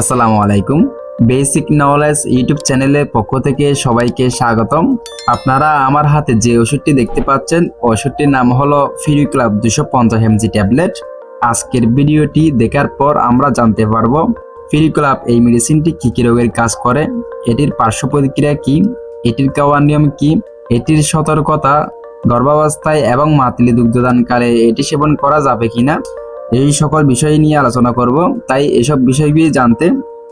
আসসালামু আলাইকুম। Basic knowledge YouTube চ্যানেলের পক্ষ থেকে সবাইকে স্বাগতম। আপনারা আমার হাতে যে ওষুধটি দেখতে পাচ্ছেন, ওষুধটির নাম হলো ফিরি ক্লাব দুশো পঞ্চাশ এমজি ট্যাবলেট। আজকের ভিডিওটি দেখার পর আমরা জানতে পারব ফিরি ক্লাব এই মেডিসিনটি কী কী রোগের কাজ করে, এটির পার্শ্ব প্রতিক্রিয়া কী, এটির খাওয়ার নিয়ম কী, এটির সতর্কতা, গর্ভাবস্থায় এবং মাতৃ দুগ্ধদানকালে এটি সেবন করা যাবে কিনা এই সকল বিষয় নিয়ে আলোচনা করব। তাই এসব বিষয়গুলি জানতে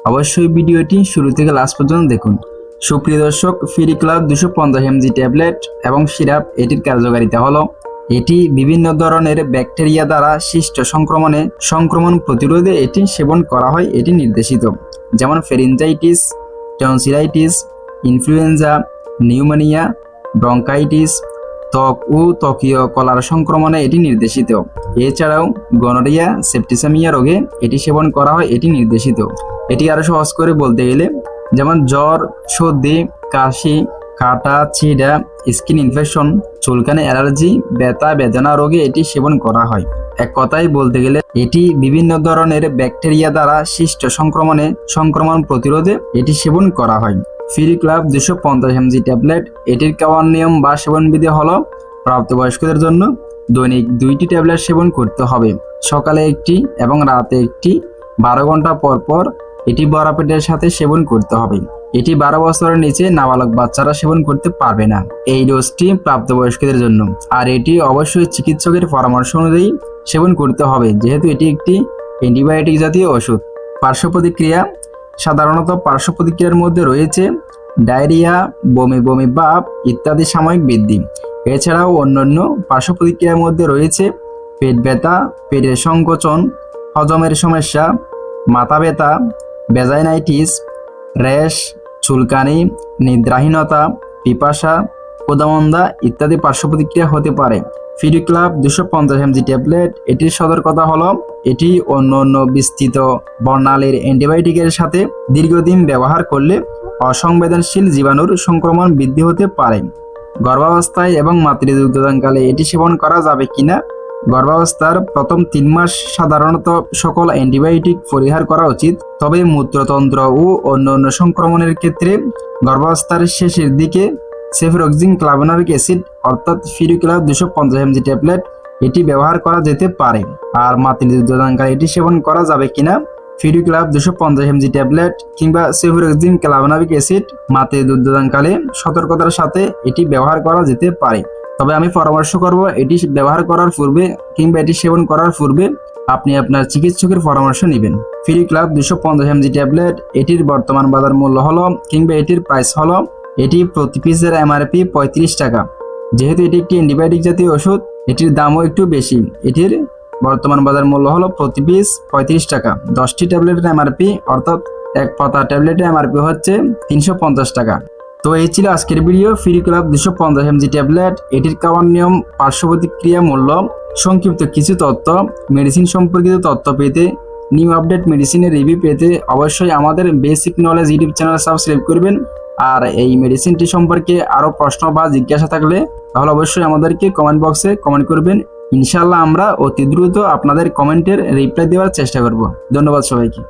অবশ্যই ভিডিওটি শুরু থেকে লাস্ট পর্যন্ত দেখুন। সুপ্রিয় দর্শক ফিরি ক্লাব দুশো পঞ্চাশ এমজি ট্যাবলেট এবং সিরাপ এটির কার্যকারিতা হলো, এটি বিভিন্ন ধরনের ব্যাকটেরিয়া দ্বারা সৃষ্ট সংক্রমণে সংক্রমণ প্রতিরোধে এটি সেবন করা হয়, এটি নির্দেশিত। যেমন pharyngitis tonsillitis influenza pneumonia bronchitis ত্বক ও ত্বকীয় কলার সংক্রমণে এটি নির্দেশিত। এছাড়াও গনোরিয়া, সেপ্টিসামিয়া রোগে এটি সেবন করা হয়, এটি নির্দেশিত। এটি আরও সহজ করে বলতে গেলে, যেমন জ্বর, সর্দি, কাশি, কাটা, ছিঁড়া, স্কিন ইনফেকশন, চুলকানি, অ্যালার্জি, ব্যথা, বেদনা রোগে এটি সেবন করা হয়। এক কথায় বলতে গেলে, এটি বিভিন্ন ধরনের ব্যাকটেরিয়া দ্বারা সৃষ্ট সংক্রমণে সংক্রমণ প্রতিরোধে এটি সেবন করা হয়। ফ্রি ক্লাব দুশো পঞ্চাশ এমজি ট্যাবলেট। এটির খাওয়ার নিয়ম বা সেবনবিধি হল প্রাপ্তবয়স্কদের জন্য দৈনিক দুইটি ট্যাবলেট সেবন করতে হবে। সকালে একটি এবং রাতে একটি। বারো ঘণ্টা পর পর এটি বড় পেটের সাথে সেবন করতে হবে। এটি বারো বছরের নিচে নাবালক বাচ্চারা সেবন করতে পারবে না। এই ডোজটি প্রাপ্তবয়স্কদের জন্য। আর এটি অবশ্যই চিকিৎসকের পরামর্শ অনুযায়ী সেবন করতে হবে, যেহেতু এটি একটি অ্যান্টিবায়োটিক জাতীয় ওষুধ। পার্শ্ব প্রতিক্রিয়া সাধারণত পার্শ্ব প্রতিক্রিয়ার মধ্যে রয়েছে ডায়রিয়া, বমি বমি ভাব ইত্যাদি সাময়িক বৃদ্ধি। এছাড়াও অন্যান্য পার্শ্ব প্রতিক্রিয়ার মধ্যে রয়েছে পেট ব্যথা, পেটের সংকোচন, হজমের সমস্যা, মাথা ব্যথা বেজাইনাইটিস র্যাশ, চুলকানি, নিদ্রাহীনতা, পিপাসা, কোদামন্দা ইত্যাদি পার্শ্ব প্রতিক্রিয়া হতে পারে। ফিডি ক্লাব দুশো পঞ্চাশ এমজি ট্যাবলেট। এটির সতর্কতা হলো, এটি অন্য অন্য বিস্তৃত বর্ণালীর অ্যান্টিবায়োটিকের সাথে দীর্ঘদিন ব্যবহার করলে অসংবেদনশীল জীবাণুর সংক্রমণ বৃদ্ধি হতে পারে। গর্ভাবস্থায় এবং মাতৃদুগ্ধদানকালে এটি সেবন করা যাবে কিনা? গর্ভাবস্থার প্রথম তিন মাস সাধারণত সকল অ্যান্টিবায়োটিক পরিহার করা উচিত। তবে মূত্রতন্ত্র ও অন্য অন্য সংক্রমণের ক্ষেত্রে গর্ভাবস্থার শেষের দিকে সেফরক্সিন ক্লাভোনাবিক অ্যাসিড, অর্থাৎ ফিরিক্লাভ দুশো পঞ্চাশ এমজি ট্যাবলেট, এটি ব্যবহার করা যেতে পারে। আর মাতৃদুগ্ধদানকালে এটি সেবন করা যাবে কিনা? ফিরিক্লাভ দুশো পঞ্চাশ এমজি ট্যাবলেট কিংবা সেফরক্সিন ক্লাভোনাবিক অ্যাসিড মাতৃ দুগ্ধদানকালে সতর্কতার সাথে এটি ব্যবহার করা যেতে পারে। তবে আমি পরামর্শ করব, এটি ব্যবহার করার পূর্বে কিংবা এটি সেবন করার পূর্বে আপনি আপনার চিকিৎসকের পরামর্শ নেবেন। ফ্রি ক্লাব দুশো পঞ্চাশ এমজি ট্যাবলেট, এটির বর্তমান বাজার মূল্য হলো কিংবা এটির প্রাইস হলো এটি প্রতি পিসের এমআরপি পঁয়ত্রিশ টাকা। যেহেতু এটি একটি অ্যান্টিবায়োটিক জাতীয় ওষুধ, এটির দামও একটু বেশি। এটির বর্তমান বাজার মূল্য হলো প্রতি পিস পঁয়ত্রিশ টাকা। দশটি ট্যাবলেটের এমআরপি অর্থাৎ এক পাতা ট্যাবলেটের এমআরপি হচ্ছে তিনশো পঞ্চাশ টাকা। তো এই ছিল আজকের ভিডিও। ফ্রি ক্লাব দুশো পঞ্চাশ এমজি ট্যাবলেট। এটির খাওয়ার নিয়ম, পার্শ্ব মূল্য, সংক্ষিপ্ত কিছু তথ্য, মেডিসিন সম্পর্কিত তথ্য পেতে, নিউ আপডেট মেডিসিনের রিভিউ পেতে অবশ্যই আমাদের basic knowledge YouTube channel subscribe করবেন। আর এই মেডিসিনটি সম্পর্কে আরও প্রশ্ন বা জিজ্ঞাসা থাকলে তাহলে অবশ্যই আমাদেরকে কমেন্ট বক্সে কমেন্ট করবেন। ইনশাল্লাহ আমরা অতি দ্রুত আপনাদের কমেন্টের রিপ্লাই দেওয়ার চেষ্টা করব। ধন্যবাদ সবাইকে।